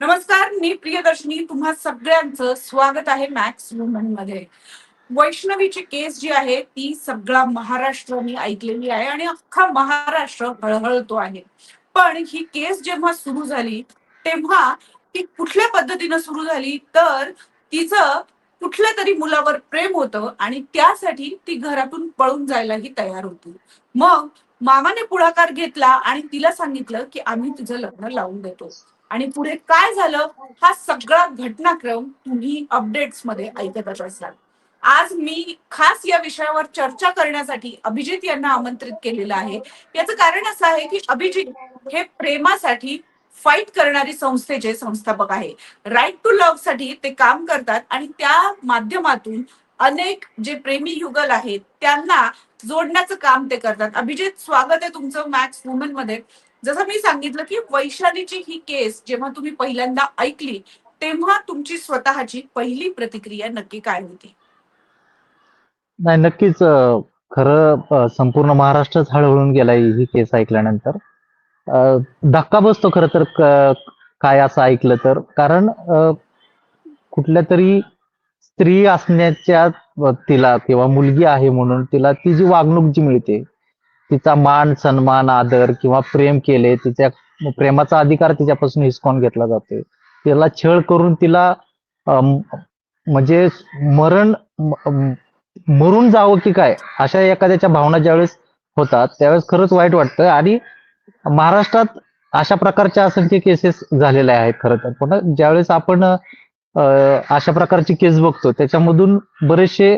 नमस्कार मी प्रियदर्शनी. तुम्हा सगळ्यांचं स्वागत आहे मॅक्स वुमनमध्ये वैष्णवीची केस जी आहे ती सगळा महाराष्ट्र ऐकलेली आहे आणि अख्खा महाराष्ट्र हळहळतो आहे. पण ही केस जेव्हा सुरू झाली तेव्हा ती कुठल्या पद्धतीनं सुरू झाली? तर तिचं कुठल्या तरी मुलावर प्रेम होतं आणि त्यासाठी ती घरातून पळून जायलाही तयार होती. मग मामाने पुढाकार घेतला आणि तिला सांगितलं की आम्ही तुझं लग्न लावून देतो. आणि पुढे काय झालं? हा सगळा घटनाक्रम तुम्ही अपडेट्समध्ये ऐकतच असाल आज मी खास या विषयावर चर्चा करण्यासाठी अभिजित यांना आमंत्रित केलेलं आहे. याचं कारण असं आहे की अभिजित हे प्रेमासाठी फाईट करणारी संस्थेचे संस्थापक आहे. राईट टू लव्हसाठी ते काम करतात आणि त्या माध्यमातून अनेक जे प्रेमी युगल आहेत त्यांना जोडण्याचं काम ते करतात. अभिजित स्वागत आहे तुमचं मॅक्स वुमनमध्ये. जसं मी सांगितलं की वैशालीची ही केस जेव्हा तुम्ही पहिल्यांदा ऐकली तेव्हा तुमची स्वतःची पहिली प्रतिक्रिया नक्की काय होती? नाही नक्कीच खरं संपूर्ण महाराष्ट्रच हळहळून गेलाय ही केस ऐकल्यानंतर. धक्का बसतो खरं तर काय असं ऐकलं तर. कारण कुठल्या तरी स्त्री असण्याच्या तिला किंवा मुलगी आहे म्हणून तिला ती जी वागणूक जी मिळते तिचा मान सन्मान आदर किंवा प्रेम केले तिच्या प्रेमाचा अधिकार तिच्यापासून हिसकावून घेतला जातोय. तिला छळ करून तिला म्हणजे मरण मरून जावं की काय अशा एखाद्याच्या भावना ज्यावेळेस होतात त्यावेळेस खरंच वाईट वाटतं. आणि महाराष्ट्रात अशा प्रकारच्या असंख्य केसेस झालेल्या आहेत खरं तर. पण ज्यावेळेस आपण अशा प्रकारची केस बघतो त्याच्यामधून बरेचसे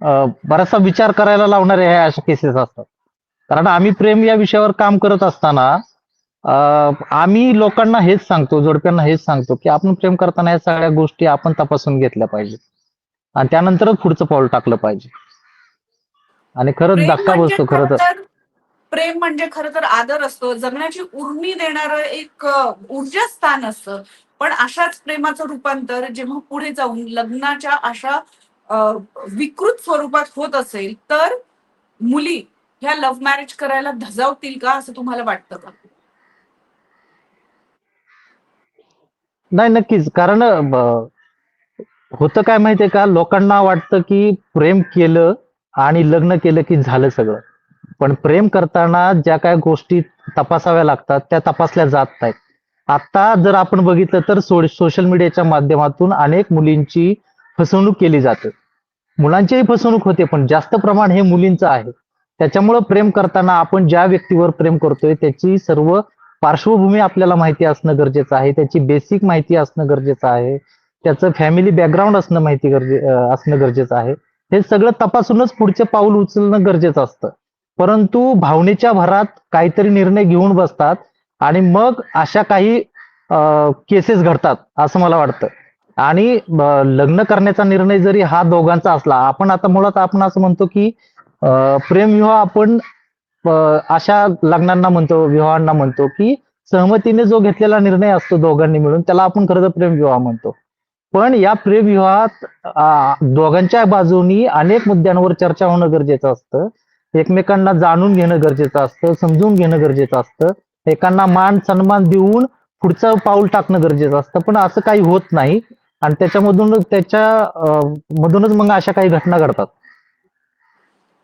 बराचसा विचार करायला लावणारे ह्या अशा केसेस असतात. कारण आम्ही प्रेम या विषयावर काम करत असताना आम्ही लोकांना हेच सांगतो जोडप्यांना हेच सांगतो की आपण प्रेम करताना या सगळ्या गोष्टी आपण तपासून घेतल्या पाहिजेत. आणि त्यानंतरच पुढचं पाऊल टाकलं पाहिजे. आणि खरंच धक्का म्हणजे बसतो खरं तर. खरं तर प्रेम म्हणजे खरं तर आदर असतो. जगण्याची उर्मी देणारं एक ऊर्जा स्थान असतं. पण अशाच प्रेमाचं रूपांतर जेव्हा पुढे जाऊन लग्नाच्या अशा विकृत स्वरूपात होत असेल तर मुली ह्या लव्ह मॅरेज करायला धजावतील का असं तुम्हाला वाटतं का? नाही नक्कीच. कारण होतं काय माहितीये का? लोकांना वाटतं की प्रेम केलं आणि लग्न केलं की झालं सगळं. पण प्रेम करताना ज्या काय गोष्टी तपासाव्या लागतात त्या तपासल्या जात नाहीत. आता जर आपण बघितलं तर सोशल मीडियाच्या माध्यमातून अनेक मुलींची फसवणूक केली जाते. मुलांचीही फसवणूक होते पण जास्त प्रमाण हे मुलींचं आहे. त्याच्यामुळं प्रेम करताना आपण ज्या व्यक्तीवर प्रेम करतोय त्याची सर्व पार्श्वभूमी आपल्याला माहिती असणं गरजेचं आहे. त्याची बेसिक माहिती असणं गरजेचं आहे. त्याचं फॅमिली बॅकग्राऊंड असणं माहिती गरजे असणं गरजेचं आहे. हे सगळं तपासूनच पुढचे पाऊल उचलणं गरजेचं असतं. परंतु भावनेच्या भरात काहीतरी निर्णय घेऊन बसतात आणि मग अशा काही केसेस घडतात असं मला वाटतं. आणि लग्न करण्याचा निर्णय जरी हा दोघांचा असला आपण आता मुळात आपण असं म्हणतो की प्रेमविवाह आपण अशा लग्नांना म्हणतो विवाहांना म्हणतो की सहमतीने जो घेतलेला निर्णय असतो दोघांनी मिळून त्याला आपण खरं तर प्रेमविवाह म्हणतो. पण या प्रेमविवाहात विवाहात दोघांच्या बाजूनी अनेक मुद्द्यांवर चर्चा होणं गरजेचं असतं. एकमेकांना जाणून घेणं गरजेचं असतं समजून घेणं गरजेचं असतं. एकांना मान सन्मान देऊन पुढचं पाऊल टाकणं गरजेचं असतं. पण असं काही होत नाही. आणि त्याच्यामधून त्याच्या मधूनच मग अशा काही घटना घडतात.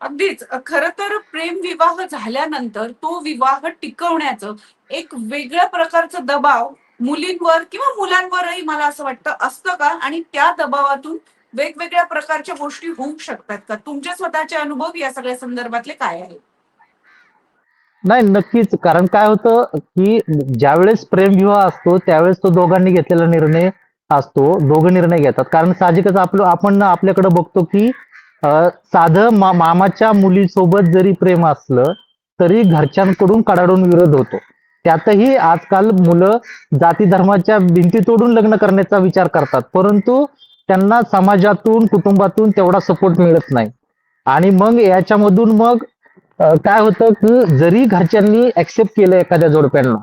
अगदीच. खर तर प्रेम विवाह झाल्यानंतर तो विवाह टिकवण्याचं एक वेगळ्या प्रकारचं दबाव मुलींवर किंवा मुलांवरही मला असं वाटतं असतं का? आणि त्या दबावातून वेगवेगळ्या प्रकारच्या गोष्टी होऊ शकतात का? तुमचे स्वतःचे अनुभव या सगळ्या संदर्भातले काय आहेत? नाही नक्कीच. कारण काय होतं की ज्यावेळेस प्रेमविवाह असतो त्यावेळेस तो दोघांनी घेतलेला निर्णय असतो. दोघं निर्णय घेतात. कारण साहजिकच आपलं आपण आपल्याकडे बघतो की साधं मा- मामाच्या मुलीसोबत जरी प्रेम असलं तरी घरच्यांकडून कडाडून विरोध होतो. त्यातही आजकाल मुलं जाती धर्माच्या भिंती तोडून लग्न करण्याचा विचार करतात. परंतु त्यांना समाजातून कुटुंबातून तेवढा सपोर्ट मिळत नाही. आणि मग याच्यामधून मग काय होतं की जरी घरच्यांनी ऍक्सेप्ट केलं एखाद्या जोडप्यांना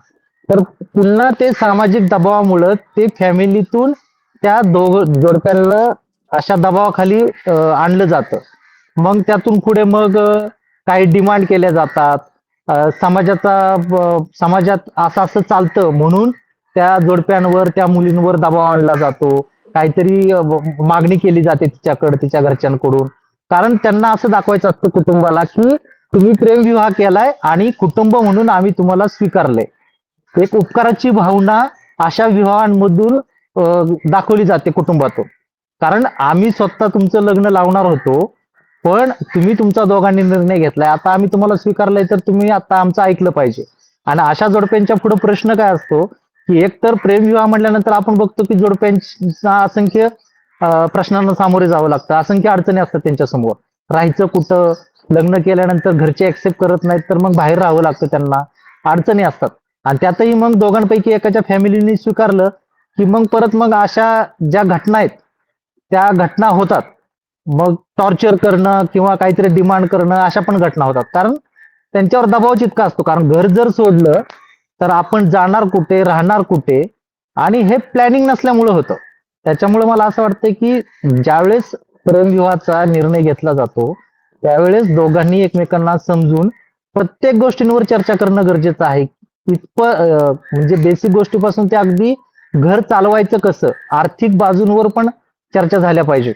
तर पुन्हा ते सामाजिक दबावामुळं ते फॅमिलीतून त्या दोघ जोडप्यांना अशा दबावाखाली आणलं जातं. मग त्यातून पुढे मग काही डिमांड केल्या जातात. समाजाचा समाजात असं असं चालतं. म्हणून त्या जोडप्यांवर त्या मुलींवर दबाव आणला जातो. काहीतरी मागणी केली जाते तिच्याकडे तिच्या घरच्यांकडून. कारण त्यांना असं दाखवायचं असतं कुटुंबाला की तुम्ही प्रेमविवाह केलाय आणि कुटुंब म्हणून आम्ही तुम्हाला स्वीकारले एक उपकाराची भावना अशा विवाहांमधून दाखवली जाते कुटुंबातून. कारण आम्ही स्वतः तुमचं लग्न लावणार होतो पण तुम्ही तुमचा दोघांनी निर्णय घेतलाय. आता आम्ही तुम्हाला स्वीकारलंय तर तुम्ही आता आमचं ऐकलं पाहिजे. आणि अशा जोडप्यांच्या पुढे प्रश्न काय असतो की एक तर प्रेमविवाह म्हटल्यानंतर आपण बघतो की जोडप्यांना असंख्य प्रश्नांना सामोरे जावं लागतं. असंख्य अडचणी असतात त्यांच्यासमोर. राहायचं कुठं लग्न केल्यानंतर घरचे ऍक्सेप्ट करत नाहीत तर मग बाहेर राहावं लागतं त्यांना. अडचणी असतात. आणि त्यातही मग दोघांपैकी एकाच्या फॅमिलीने स्वीकारलं की मग परत मग अशा ज्या घटना आहेत त्या घटना होतात. मग टॉर्चर करणं किंवा काहीतरी डिमांड करणं अशा पण घटना होतात. कारण त्यांच्यावर दबाव इतका असतो. कारण घर जर सोडलं तर आपण जाणार कुठे राहणार कुठे? आणि हे प्लॅनिंग नसल्यामुळे होतं. त्याच्यामुळे मला असं वाटतं की ज्यावेळेस प्रेमविवाहाचा निर्णय घेतला जातो त्यावेळेस दोघांनी एकमेकांना समजून प्रत्येक गोष्टींवर चर्चा करणं गरजेचं आहे. इतप म्हणजे बेसिक गोष्टीपासून ते अगदी घर चालवायचं कसं? आर्थिक बाजूंवर पण चर्चा झाल्या पाहिजे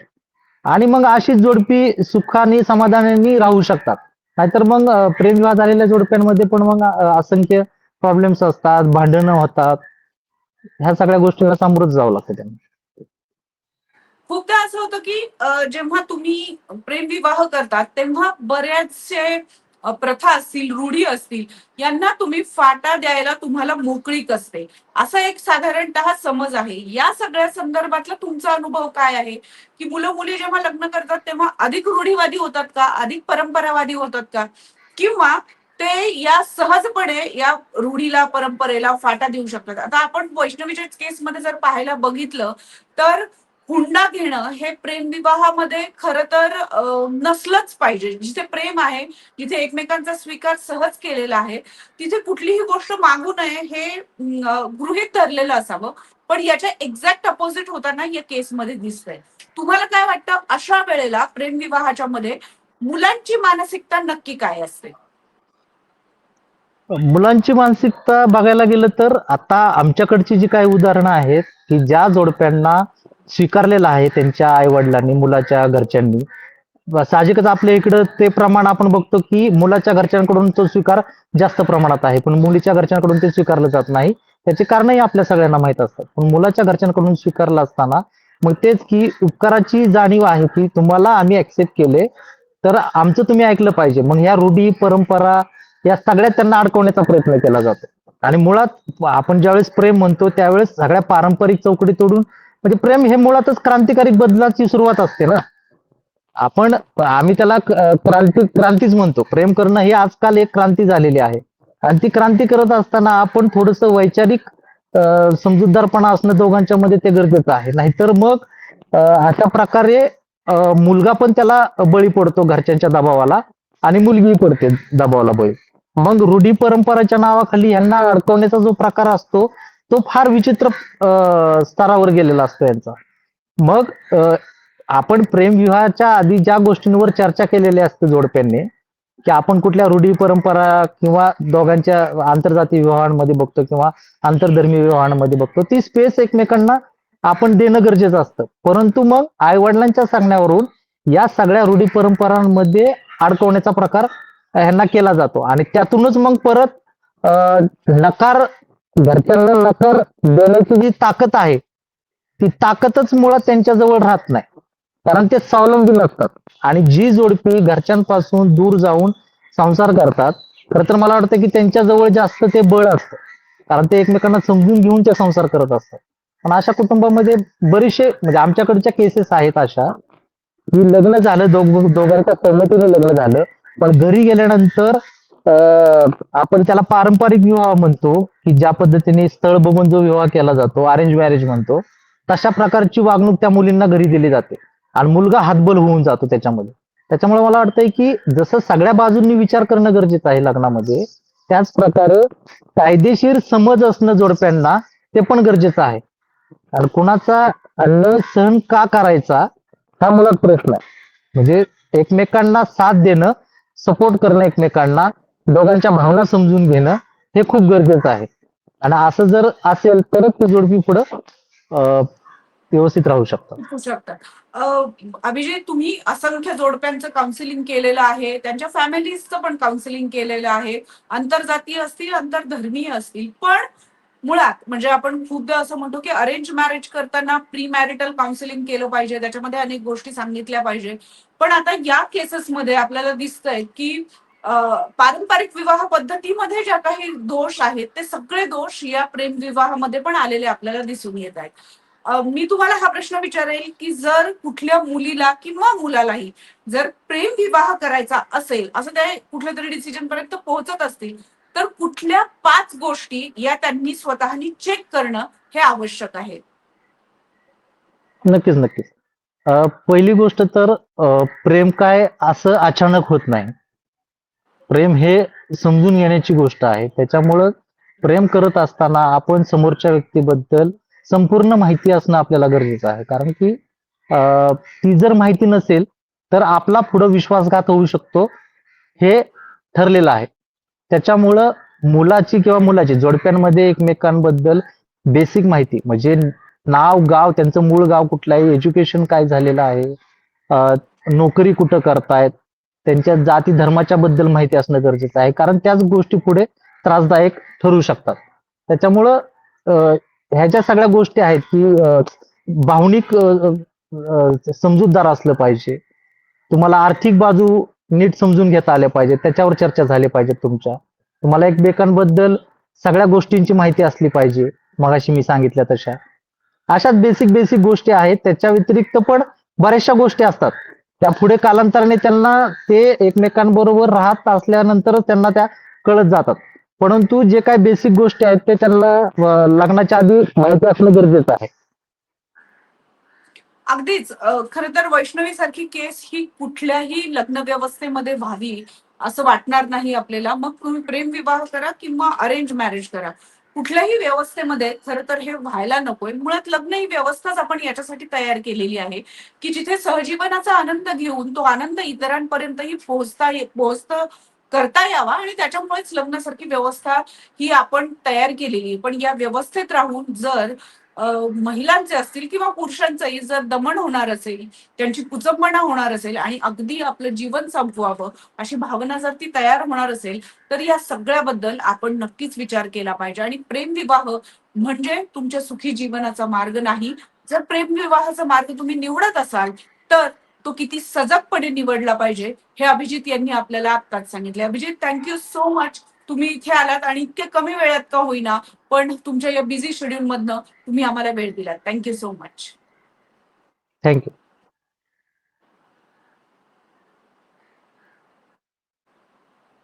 आणि मग अशीच जोडपी सुखाने समाधानाने राहू शकतात. नाहीतर मग प्रेमविवाह झालेल्या जोडप्यांमध्ये पण मग असंख्य प्रॉब्लेम्स असतात भांडणं होतात. ह्या सगळ्या गोष्टींना सामोरच जावं लागतं त्यांना. खूपदा असं होतं की जेव्हा तुम्ही प्रेमविवाह करतात तेव्हा बऱ्याचशे प्रथा असतील रूढी असतील यांना तुम्ही फाटा द्यायला तुम्हाला मोकळीक असते असा एक साधारणतः समज आहे. या सगळ्या संदर्भातला तुमचा अनुभव काय आहे? की मुलं मुली जेव्हा लग्न करतात तेव्हा अधिक रूढीवादी होतात का? अधिक परंपरावादी होतात का? किंवा ते या सहजपणे या रूढीला परंपरेला फाटा देऊ शकतात. आता आपण वैष्णवीच्या केसमध्ये जर पाहायला बघितलं तर हुंडा घेणं हे प्रेम विवाहामध्ये खर तर नसलंच पाहिजे. जिथे प्रेम आहे जिथे एकमेकांचा स्वीकार सहज केलेला आहे तिथे कुठलीही गोष्ट मागू नये हे गृहित गृहीत धरलेलं असावं. पण याच्या एक्झॅक्ट अपोजिट होताना या केसमध्ये दिसतंय. तुम्हाला काय वाटतं अशा वेळेला प्रेमविवाहाच्या मध्ये मुलांची मानसिकता नक्की काय असते? मुलांची मानसिकता बघायला गेलं तर आता आमच्याकडची जी काही उदाहरणं आहेत की ज्या जोडप्यांना स्वीकारलेलं आहे त्यांच्या आई वडिलांनी मुलाच्या घरच्यांनी. साहजिकच आपल्या इकडं ते प्रमाण आपण बघतो की मुलाच्या घरच्यांकडून तो स्वीकार जास्त प्रमाणात आहे पण मुलीच्या घरच्यांकडून ते स्वीकारलं जात नाही. त्याची कारणही आपल्या सगळ्यांना माहीत असतात. पण मुलाच्या घरच्यांकडून स्वीकारलं असताना मग तेच की उपकाराची जाणीव आहे की तुम्हाला आम्ही ऍक्सेप्ट केले तर आमचं तुम्ही ऐकलं पाहिजे. मग या रूढी परंपरा या सगळ्या त्यांना अडकवण्याचा प्रयत्न केला जातो. आणि मुळात आपण ज्यावेळेस प्रेम म्हणतो त्यावेळेस सगळ्या पारंपरिक चौकडी तोडून म्हणजे प्रेम हे मुळातच क्रांतिकारी बदलाची सुरुवात असते ना. आपण आम्ही त्याला क्रांती क्रांतीच म्हणतो. प्रेम करणं ही आजकाल एक क्रांती झालेली आहे. आणि ती क्रांती करत असताना आपण थोडस वैचारिक समजूतदारपणा असणं दोघांच्या मध्ये ते गरजेचं आहे. नाहीतर मग अशा प्रकारे मुलगा पण त्याला बळी पडतो घरच्यांच्या दबावाला आणि मुलगी पडते दबावाला बळी. मग रूढी परंपराच्या नावाखाली यांना अडकवण्याचा जो प्रकार असतो तो फार विचित्र स्तरावर गेलेला असतो यांचा. मग आपण प्रेमविवाहाच्या आधी ज्या गोष्टींवर चर्चा केलेली असते जोडप्यांनी की आपण कुठल्या रूढी परंपरा किंवा दोघांच्या आंतरजातीय विवाहांमध्ये बघतो किंवा आंतरधर्मीय विवाहांमध्ये बघतो ती स्पेस एकमेकांना आपण देणं गरजेचं असतं. परंतु मग आई वडिलांच्या सांगण्यावरून या सगळ्या रूढी परंपरांमध्ये अडकवण्याचा प्रकार ह्यांना केला जातो. आणि त्यातूनच मग परत नकार घरच्यांना नकार देण्याची जी ताकद आहे ती ताकदच मुळात त्यांच्याजवळ राहत नाही. कारण ते स्वावलंबी नसतात. आणि जी जोडपी घरच्यांपासून दूर जाऊन संसार करतात खरं तर मला वाटतं की त्यांच्याजवळ जास्त ते बळ असतं. कारण ते एकमेकांना समजून घेऊन ते संसार करत असतात. पण अशा कुटुंबामध्ये बरेचसे म्हणजे आमच्याकडच्या केसेस आहेत अशा की लग्न झालं दोघांच्या सहमतीने लग्न झालं पण घरी गेल्यानंतर आपण त्याला पारंपरिक विवाह म्हणतो की ज्या पद्धतीने स्थळ बघून जो विवाह केला जातो अरेंज मॅरेज म्हणतो तशा प्रकारची वागणूक त्या मुलींना घरी दिली जाते. आणि मुलगा हातबल होऊन जातो त्याच्यामध्ये. त्याच्यामुळे मला वाटतंय की जसं सगळ्या बाजूंनी विचार करणं गरजेचं आहे लग्नामध्ये त्याच प्रकारे कायदेशीर समज असणं जोडप्यांना ते पण गरजेचं आहे. आणि कुणाचा अन्न सहन का करायचा हा मुळात प्रश्न आहे. म्हणजे एकमेकांना साथ देणं सपोर्ट करणं एकमेकांना दोघांच्या भावना समजून घेणं हे खूप गरजेचं आहे. आणि असं जर असेल तरच ते जोडपी पुढं व्यवस्थित राहू शकतात. अभिजय तुम्ही असंख्य जोडप्यांचं काउन्सिलिंग केलेलं आहे. त्यांच्या फॅमिलीजचं पण काउन्सिलिंग केलेलं आहे. आंतरजातीय असतील आंतरधर्मीय असतील. पण मुळात म्हणजे आपण खूपदा असं म्हणतो की अरेंज मॅरेज करताना प्री मॅरिटल काउन्सिलिंग केलं पाहिजे. त्याच्यामध्ये अनेक गोष्टी सांगितल्या पाहिजे. पण आता या केसेसमध्ये आपल्याला दिसतंय की पारंपरिक विवाह पद्धतीमध्ये ज्या काही दोष आहेत ते सगळे दोष या प्रेम विवाहामध्ये पण आलेले आपल्याला दिसून येत आहेत. मी तुम्हाला हा प्रश्न विचारेल की जर कुठल्या मुलीला किंवा मुलालाही जर प्रेम विवाह करायचा असेल असं ते कुठल्या तरी डिसिजन पर्यंत पोहोचत असतील तर कुठल्या पाच गोष्टी या त्यांनी स्वतःनी चेक करणं हे आवश्यक आहे? नक्कीच नक्कीच. पहिली गोष्ट तर प्रेम काय असं अचानक होत नाही. प्रेम हे समजून घेण्याची गोष्ट आहे. त्याच्यामुळं प्रेम करत असताना आपण समोरच्या व्यक्तीबद्दल संपूर्ण माहिती असणं आपल्याला गरजेचं आहे. कारण की ती जर माहिती नसेल तर आपला पुढं विश्वासघात होऊ शकतो. हे ठरलेलं आहे. त्याच्यामुळं मुलाची किंवा मुलाची जोडप्यांमध्ये एकमेकांबद्दल बेसिक माहिती म्हणजे नाव गाव त्यांचं मूळ गाव कुठलं आहे एज्युकेशन काय झालेलं आहे नोकरी कुठं करतायत त्यांच्या जाती धर्माच्या बद्दल माहिती असणं गरजेचं आहे. कारण त्याच गोष्टी पुढे त्रासदायक ठरू शकतात. त्याच्यामुळं ह्याच्या ह्या ज्या सगळ्या गोष्टी आहेत की भावनिक समजूतदार असलं पाहिजे. तुम्हाला आर्थिक बाजू नीट समजून घेता आल्या पाहिजे त्याच्यावर चर्चा झाली पाहिजे तुमच्या. तुम्हाला एकमेकांबद्दल सगळ्या गोष्टींची माहिती असली पाहिजे. मगाशी मी सांगितल्या तशा. अशाच बेसिक बेसिक गोष्टी आहेत. त्याच्या व्यतिरिक्त पण बऱ्याचशा गोष्टी असतात. त्या पुढे कालांतराने त्यांना ते एकमेकांबरोबर राहत असल्यानंतर त्यांना त्या कळत जातात. परंतु जे काही बेसिक गोष्टी आहेत ते त्यांना लग्नाच्या आधी माहिती असणं गरजेचं आहे. अगदीच. खर तर वैष्णवी सारखी केस ही कुठल्याही लग्न व्यवस्थेमध्ये व्हावी असं वाटणार नाही आपल्याला. मग तुम्ही प्रेम विवाह करा किंवा अरेंज मॅरेज करा. कुठल्याही व्यवस्थेमध्ये खरं तर हे व्हायला नकोय. मुळात लग्न ही व्यवस्थाच आपण याच्यासाठी तयार केलेली आहे की जिथे सहजीवनाचा आनंद घेऊन तो आनंद इतरांपर्यंतही पोहोचता ये- पोहोचत करता यावा आणि त्याच्यामुळेच लग्नासारखी व्यवस्था ही आपण तयार केलेली पण या व्यवस्थेत राहून जर महिलांचे असतील किंवा पुरुषांचंही जर दमन होणार असेल त्यांची कुचंबणा होणार असेल आणि अगदी आपलं जीवन संपवावं अशी भावना जर ती तयार होणार असेल तर या सगळ्याबद्दल आपण नक्कीच विचार केला पाहिजे. आणि प्रेमविवाह म्हणजे तुमच्या सुखी जीवनाचा मार्ग नाही. जर प्रेमविवाहाचा मार्ग तुम्ही निवडत असाल तर तो किती सजगपणे निवडला पाहिजे हे अभिजित यांनी आपल्याला आत्ताच सांगितले. अभिजित थँक्यू सो मच तुम्ही इथे आलात आणि इतके कमी वेळात का होईना पण तुमच्या या बिझी शेड्यूल मधनं तुम्ही आम्हाला वेळ दिलात. Thank you so much thank you